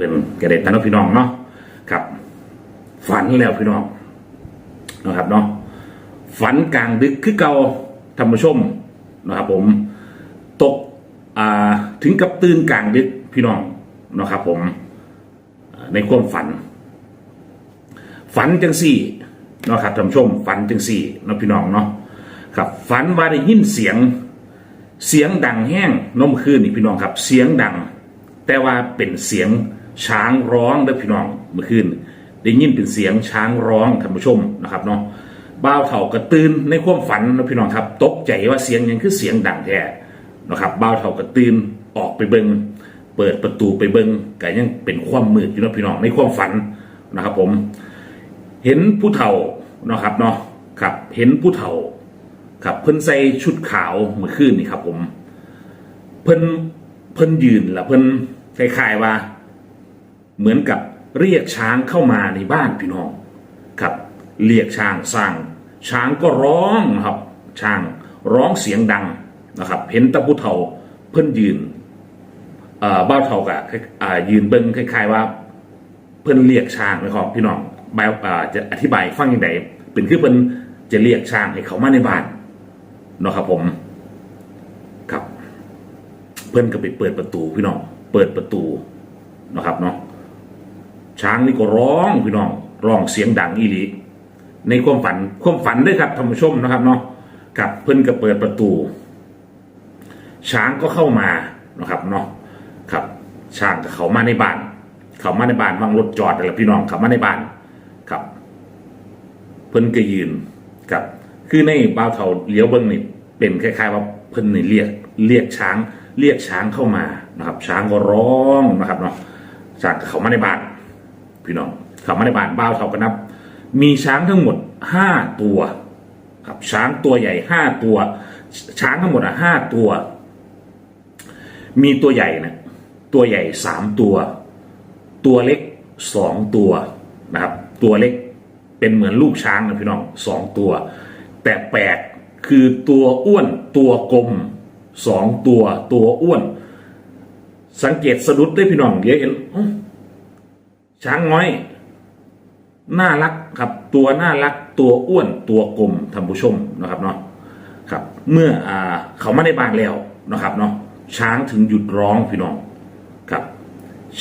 พื่อนกระเด็นตันพี่น้องเนาะครับ ฝันแล้วพี่น้องนะครับเนาะฝันกลางดึกคือเก่าธรรมชมนะครับผมตกอ่าถึงกับตื่นกลางดึกพี่น้องนะครับผมในความฝัน ฝันจังสี่นะครับท่านชม ฝันจังสี่นะพี่น้องเนาะครับฝันว่าได้ยินเสียงเสียงดังแห้งนมคืนนี่พี่น้องครับ เสียงดัง แต่ว่าเป็นเสียง ช้างร้องเด้อพี่น้องเมื่อคืนได้ยินเป็นเสียงช้างร้องท่านผู้ชมนะครับเนาะบ้าวเถ่ากระตื่นในความฝันนะพี่น้องครับ ตกใจว่าเสียงยังคือเสียงดังแท้นะครับบ้าวเถ่ากระตื่นออกไปเบิงเปิดประตูไปเบิงก็ยังเป็นความมืดอยู่นะพี่น้องในความฝันนะครับ ผม เห็นผู้เฒ่านะครับเนาะครับ เห็นผู้เฒ่า ครับเพิ่นใส่ชุดขาวเมื่อคืนนี่ครับ ผม เพิ่นเพิ่นยืนแล้วเพิ่นคล้ายๆว่า เหมือนกับเรียกช้างเข้ามาในบ้านพี่น้องครับ เรียกช้างสร้างช้างก็ร้องนะครับ ช้างร้องเสียงดังนะครับ เห็นตะพุเฒ่าเพิ่นยืนเออบ้าเฒ่ากะอ่ายืนเบิ่งคล้ายๆว่า เพิ่นเรียกช้างนะครับพี่น้องแบบจะอธิบายฟังยังไงเป็นคือเพิ่นจะเรียกช้างให้เขามาในบ้านนะครับผมครับ เพิ่นก็ไปเปิดประตูพี่น้องเปิดประตูนะครับเนาะ ช้างนี่ก็ร้องพี่น้องร้องเสียงดังอีหลีในความฝันความฝันด้วยครับท่านผู้ชมนะครับเนาะกับเพิ่นก็เปิดประตู ช้างก็เข้ามานะครับเนาะครับช้างก็เข้ามาในบ้าน เข้ามาในบ้านวางรถจอดอะไรพี่น้องเข้ามาในบ้านครับ เพิ่นก็ยืนครับ คือในบ้าวเถาเลี้ยวเบิ้งนี่เป็นคล้ายๆ ว่าเพิ่นนี่เรียกเรียกช้าง เรียกช้างเข้ามานะครับ ช้างก็ร้องนะครับเนาะช้างก็เข้ามาในบ้าน พี่น้องข้ามาในบ้านบ้าวเถาก็นับ มีช้างทั้งหมดห้าตัวครับช้างตัวใหญ่ห้าตัว ช้างทั้งหมดอะห้าตัว มีตัวใหญ่นะตัวใหญ่สามตัว ตัวเล็กสองตัวนะครับ ตัวเล็กเป็นเหมือนลูกช้างนะพี่น้องสองตัว แต่แปลกคือตัวอ้วนตัวกลมสองตัว ตัวอ้วน สังเกตสะดุดด้พี่น้องเดี๋ยวเห็น ช้างน้อย น่ารักครับตัวน่ารักตัวอ้วนตัวกลมท่านผู้ชมนะครับเนาะครับเมื่ออาเขามาในบ้านแล้วนะครับเนาะช้างถึงหยุดร้องพี่น้องครับ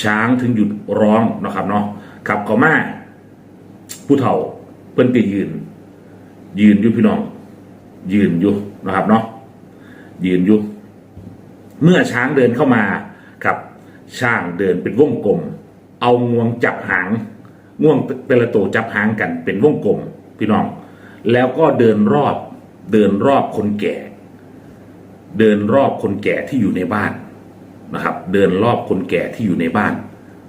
ช้างถึงหยุดร้องนะครับเนาะขับเขามาผู้เฒ่าเพิ่นก็ยืน ยืนอยู่พี่น้อง ยืนอยู่นะครับเนาะยืนอยู่เมื่อช้างเดินเข้ามาครับ ช้างเดินเป็นวงกลม เอางวงจับหางง่วงเป็นละตัวจับหางกันเป็นวงกลมพี่น้อง แล้วก็เดินรอบเดินรอบคนแก่ เดินรอบคนแก่ที่อยู่ในบ้านนะครับ เดินรอบคนแก่ที่อยู่ในบ้าน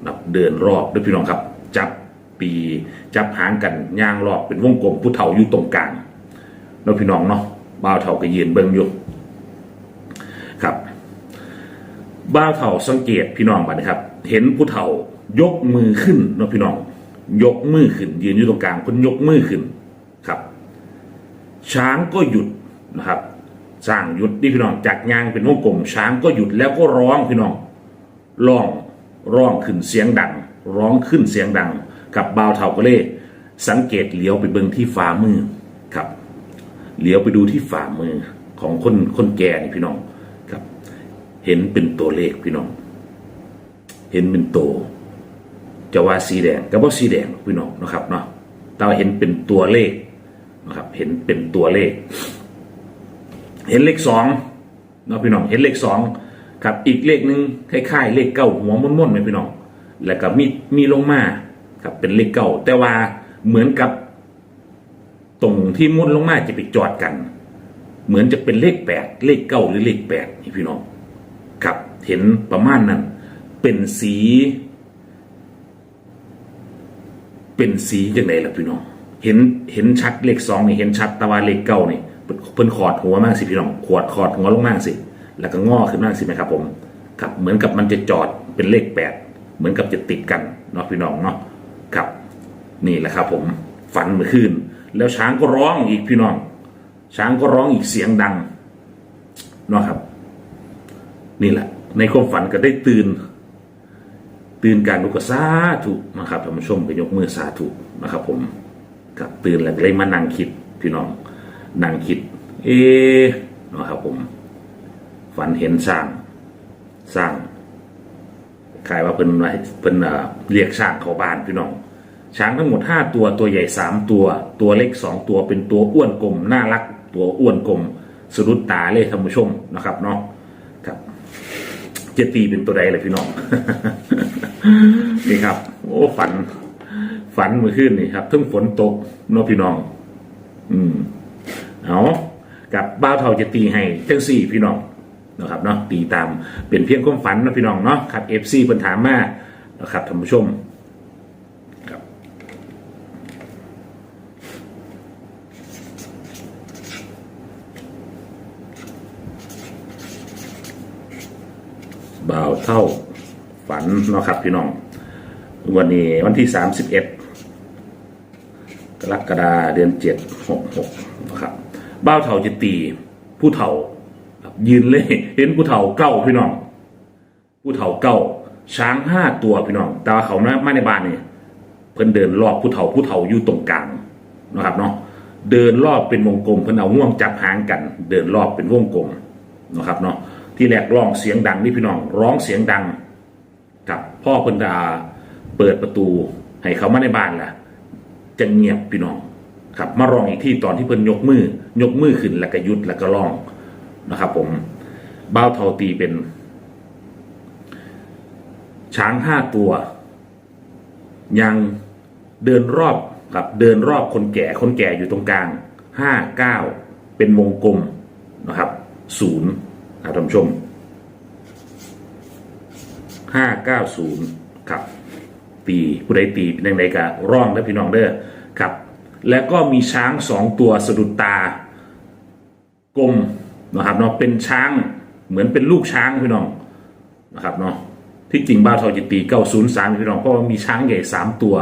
นะเดินรอบด้วยพี่น้องครับ จับปีจับหางกันย่างรอบเป็นวงกลมผู้เฒ่าอยู่ตรงกลางแล้วพี่น้องเนาะบ่าวเฒ่าก็ยืนเบิ่งอยู่ครับบ่าวเฒ่าสังเกตพี่น้องบัดนะครับ เห็นผู้เฒ่า ยกมือขึ้นนะพี่น้อง ยกมือขึ้น ยืนอยู่ตรงกลางเพิ่นยกมือขึ้นครับ ช้างก็หยุดนะครับสร้างหยุดนี่พี่น้องจากยางเป็นวงกลมช้างก็หยุดแล้วก็ร้องพี่น้องร้องร้องขึ้นเสียงดัง ร้องขึ้นเสียงดัง กับบาวเท่าก็เลยสังเกตเลี้ยวไปเบิ่งที่ฝ่ามือครับเลี้ยวไปดูที่ฝ่ามือของคนคนแก่นี่พี่น้องครับ เห็นเป็นตัวเลขพี่น้อง เห็นเป็นตัว จะว่าสีแดงก็บ่สีแดงพี่น้องนะครับเนาะแต่ว่าเห็นเป็นตัวเลขนะครับ เห็นเป็นตัวเลข เห็นเลขสองเนาะพี่น้องเห็นเลขสองครับอีกเลขหนึ่งคล้ายๆ เลขเก้าหัวม้วนๆไหมพี่น้องแล้วก็มีมีลงมาครับเป็นเลขเก้าแต่ว่าเหมือนกับ ตรงที่ม้วนลงมาจะไปจอดกัน เหมือนจะเป็นเลขแปดเลขเก้าหรือเลขแปดนี่พี่น้องครับ เห็นประมาณนั้นเป็นสี เป็นสียังไงล่ะพี่น้อง เห็นเห็นชัดเลขสองนี่เห็นชัดแต่ว่าเลขเก้านี่เพิ่นขอดหัวมากสิพี่น้องขวดขอดหัวลงมากสิ แล้วก็งอขึ้นมากสิไหมครับผมครับเหมือนกับมันจะจอดเป็นเลขแปดเหมือนกับจะติดกันเนาะพี่น้องเนาะครับ นี่แหละครับผมฝันเมื่อคืน แล้วช้างก็ร้องอีกพี่น้อง ช้างก็ร้องอีกเสียงดังเนาะครับ นี่แหละ ในความฝันก็ได้ตื่น ตื่นการลุกก็สาธุนะครับท่านผู้ชมก็ยกมือสาธุนะครับผมกับตื่นแล้วก็เลยมานั่งคิดพี่น้องนั่งคิด เอ๊นะครับผม ฝันเห็นสร้างสร้างขายว่าเพิ่นเพิ่นเออเรียกช้างเข้าบ้านพี่น้อง ช้างทั้งหมดห้าตัวตัวใหญ่สามตัว ตัวเล็กสองตัวเป็นตัวอ้วนกลมน่ารัก ตัวอ้วนกลมสะดุดตาเลยท่านผู้ชมนะครับเนาะ จะตีเป็นตัวใดเลยพี่น้อง นี่ครับ โอ้ฝัน ฝันเมื่อคืนนี่ครับทั้งฝนตกเนาะพี่น้อง อืม เอากับบ้าวเท่าจะตีให้ทั้งสี่พี่น้องนะครับเนาะตีตามเป็นเพียงความฝันนะพี่น้องเนาะครับเอฟซีเพิ่นถามมานะครับท่านผู้ชมครับ บ่าวเท่าฝัน เนาะครับพี่น้องวันนี้วันที่ 31กรกฎาเดือน7 66นะครับบ่าเท่าจะตีผู้เฒ่ายืนเลยเห็นผู้เฒ่าเก้าพี่น้อง ผู้เฒ่าเก้าช้างห้าตัวพี่น้องแต่ว่าเขามามาในบ้านนี่เพิ่นเดินรอบผู้เฒ่าผู้เฒ่าอยู่ตรงกลางนะครับเนาะเดินรอบเป็นวงกลมเพิ่นเอาง่วงจับหางกัน เดินรอบเป็นวงกลมนะครับเนาะที่แรกร้องเสียงดังนี่พี่น้อง ร้องเสียงดัง พ่อเพิ่นดาเปิดประตูให้เขามาในบ้านล่ะจะเงียบพี่น้องครับมาร้องอีกที่ตอนที่เพิ่นยกมือยกมือขึ้นแล้วก็ยุดแล้วก็ร้องนะครับ ผมบ้าวเทาตีเป็น ช้างห้าตัว ยังเดินรอบครับเดินรอบคนแก่คนแก่อยู่ตรงกลางห้าเก้าเป็นวงกลมนะครับศูนย์นะท่านผู้ชม ห้าเก้าศูนย์ครับตีผู้ใดตีเป็นยังไงก็ร่องแล้วพี่น้องเด้อครับ แล้วก็มีช้างสองตัวสะดุดตากลมนะครับเนาะเป็นช้างเหมือนเป็นลูกช้างพี่น้องนะครับเนาะที่จริงบ้าทอจิตีเก้าศูนย์สามพี่น้องเพราะว่ามีช้างใหญ่สามตัว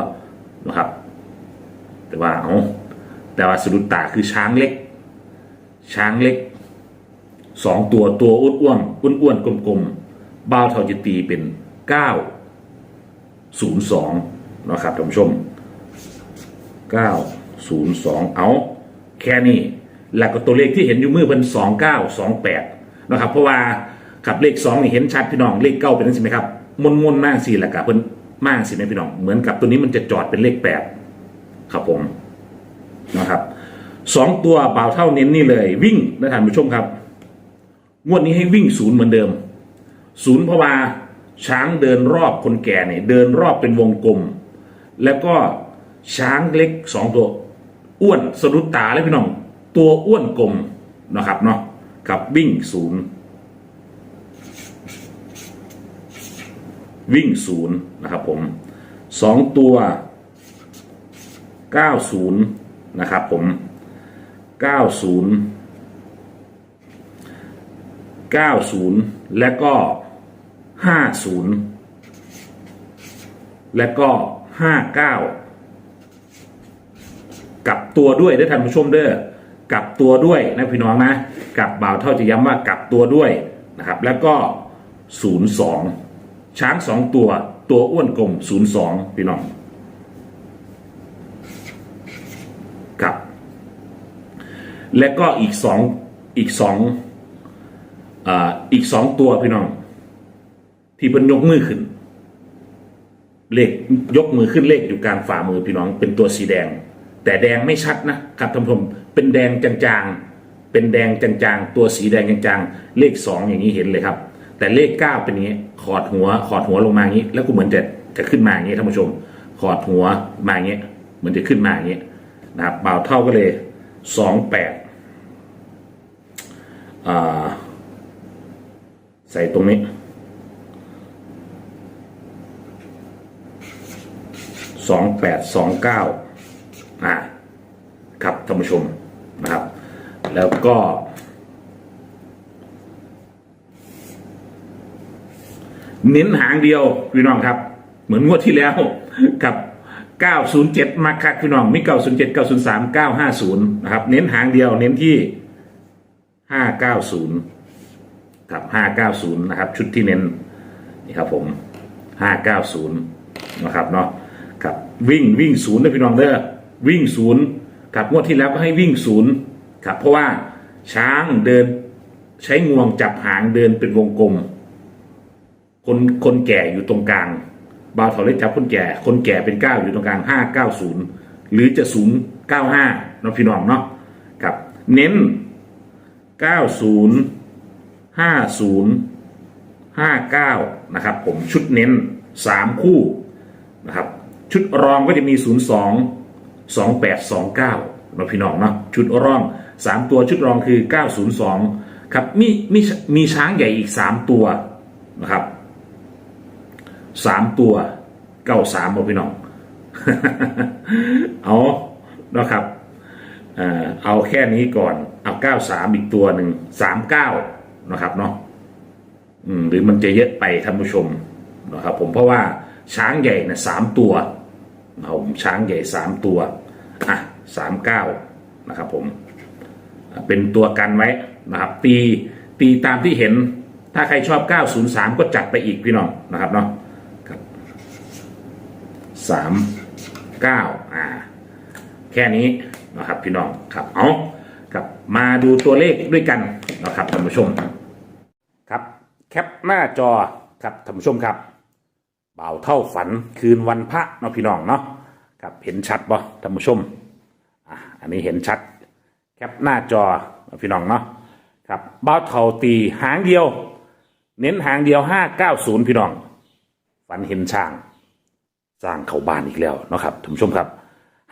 นะครับ แต่ว่าเอาแต่ว่าสะดุดตาคือช้างเล็ก ช้างเล็กสองตัวตัวอ้วนอ้วนอ้วนอ้วนๆกลมๆ บ้าวทอจิตีเป็นเก้าศูนะครับท่านผู้ชมเก้าศูนย์สองเอาแค่นี้แล้วก็ตัวเลขที่เห็นอยู่มือเป็นสองเก้าสองแปดนะครับเพราะว่าขับเลขสองนี่เห็นชัดพี่น้องเลขเก้าเป็นนั่นใช่ไหมครับมนมนๆมากสิแหละกับเพิ่นมากสิไหมพี่น้องเหมือนกับตัวนี้มันจะจอดเป็นเลขแปดครับผมนะครับสองตัวบ่าวเท่าเน้นนี่เลย วิ่งนะท่านผู้ชมครับ งวดนี้ให้วิ่งศูนย์เหมือนเดิม ศูนย์พราะว่าช้างเดินรอบคนแก่เนี่ยเดินรอบเป็นวงกลม แล้วก็ช้างเล็กสองตัว อ้วนสะดุดตาเลยพี่น้อง ตัวอ้วนกลมนะครับเนาะกับวิ่งศูนย์วิ่งศูนย์นะครับผมสองตัวเก้าศูนย์นะครับผมเก้าศูนย์90และก็ 50และก็59กลับตัวด้วยได้ท่านผู้ชมเด้อกลับตัวด้วยนะพี่น้องนะกลับบ่าวเท่าจะย้ำว่ากลับตัวด้วยนะครับ แล้วก็02ช้างสองตัวตัวอ้วนกลม02พี่น้องครับ และก็อีกสองอีกสองอีกสองตัวพี่น้อง ที่เพิ่นยกมือขึ้น เลขยกมือขึ้นเลขอยู่กลางฝ่ามือพี่น้องเป็นตัวสีแดง แต่แดงไม่ชัดนะครับท่านผู้ชมเป็นแดงจางๆ เป็นแดงจางๆ ตัวสีแดงจางๆ เลขสองอย่างนี้เห็นเลยครับ แต่เลขเก้าเป็นอย่างนี้ขอดหัวขอดหัวลงมาอย่างนี้ แล้วก็เหมือนจะจะขึ้นมาอย่างนี้ท่านผู้ชม ขอดหัวมาอย่างนี้เหมือนจะขึ้นมาอย่างนี้นะครับเบาเท่าก็เลยสองแปดอ่าใส่ตรงนี้ สองแปดสองเก้าอ่าครับท่านผู้ชมนะครับ แล้วก็ เน้นหางเดียวพี่น้องครับ เหมือนงวดที่แล้วกับ 907 มาคักพี่น้องมี 907 903 950 นะครับ เน้นหางเดียวเน้นที่ 590 ครับ 590 นะครับ ชุดที่เน้นนี่ครับผมห้าเก้าศูนย์นะครับเนาะ วิ่งวิ่งศูนย์นะพี่น้องเด้อวิ่งศูนย์กับงวดที่แล้วก็ให้วิ่งศูนย์ครับเพราะว่าช้างเดินใช้งวงจับหางเดินเป็นวงกลม คนคนแก่อยู่ตรงกลางบาวเถาเล็กจับคนแก่ คนแก่เป็นเก้าอยู่ตรงกลางห้าเก้าศูนย์หรือจะศูนย์เก้าห้าเนาะพี่น้องเนาะครับ เน้นเก้าศูนย์ห้าศูนย์ห้าเก้านะครับ ผมชุดเน้นสามคู่นะครับ ชุดรองก็จะมีศูนย์สองสองแปดสองเก้าเนพี่น้องเนาะชุดรองสามตัวชุดรองคือเก้าศูนย์สองครับมีมีมีช้างใหญ่อีกสามตัวนะครับสามตัวเก้าสามพี่น้อง เอานะครับเอาแค่นี้ก่อน เอาเก้าสามอีกตัวหนึ่งสามเก้านะครับเนาะอืมหรือมันจะเยอะไปท่านผู้ชมนะครับผมเพราะว่าช้างใหญ่นะสามตัว เอาช้างใหญ่สามตัวอะสามเก้านะครับผมเป็นตัวกันไว้นะครับ ตีตีตามที่เห็นถ้าใครชอบ 903 ก็จัดไปอีกพี่น้องนะครับเนาะสามเก้าอ่าแค่นี้นะครับพี่น้องครับเอาครับมาดูตัวเลขด้วยกันนะครับท่านผู้ชมครับแคปหน้าจอครับท่านผู้ชมครับ เบาเท่าฝันคืนวันพระเนาะพี่น้องเนาะครับเห็นชัดบ่ท่านผู้ชมอะอันนี้เห็นชัด แคปหน้าจอพี่น้องเนาะครับเบาเท่าตีหางเดียว เน้นหางเดียวห้าเก้าศูนย์พี่น้อง ฝันเห็นช้าง สร้างเขาบ้านอีกแล้วเนาะครับท่านผู้ชมครับ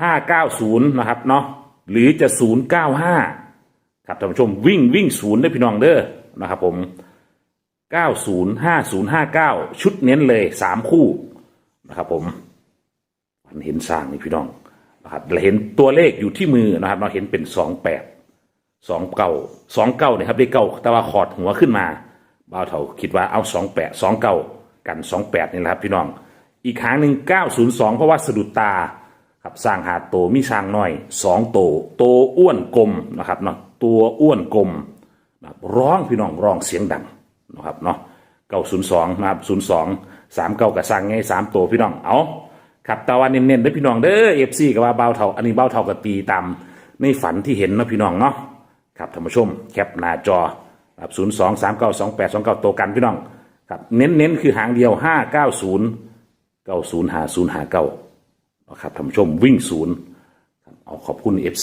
ห้าเก้าศูนย์นะครับเนาะหรือจะศูนย์เก้าห้าครับท่านผู้ชมวิ่งวิ่งศูนย์ได้อพี่น้องเด้อนะครับผม เก้าศูนย์ห้าศูนย์ห้าเก้าชุดเน้นเลยสามคู่นะครับผมฝันเห็นสร้างนี่พี่น้องนะครับและเห็นตัวเลขอยู่ที่มือนะครับ เราเห็นเป็นสองแปดสองเก้าสองเก้าเนี่ยครับได้เก้าแต่ว่าขอดหัวขึ้นมาบ่าวเถาคิดว่าเอาสองแปดสองเก้ากันสองแปดนี่แหละครับพี่น้อง อีกหางหนึ่ง902 เพราะว่าสะดุดตาครับสร้างหาโตมีช้างน้อยสองโต โตอ้วนกลมนะครับเนาะตัวอ้วนกลมร้องพี่น้องร้องเสียงดัง นะครับเนาะ902นะครับ02 39กับสร้างไงสามโตพี่น้องเอาครับแต่ว่าเน้นๆเด้พี่น้องเด้อ FC กับว่าเบาเท่าอันนี้เบาเท่ากับตีตามในฝันที่เห็นนะพี่น้องเนาะครับท่านผู้ชมแคปหน้าจอครับ02 39 28 29โตกันพี่น้องครับเน้นๆคือหางเดียว590เก้าศูนย์หาศูนย์หาเก้านะครับท่านผู้ชมวิ่งศูนย์ครับเอาขอบคุณเอฟซี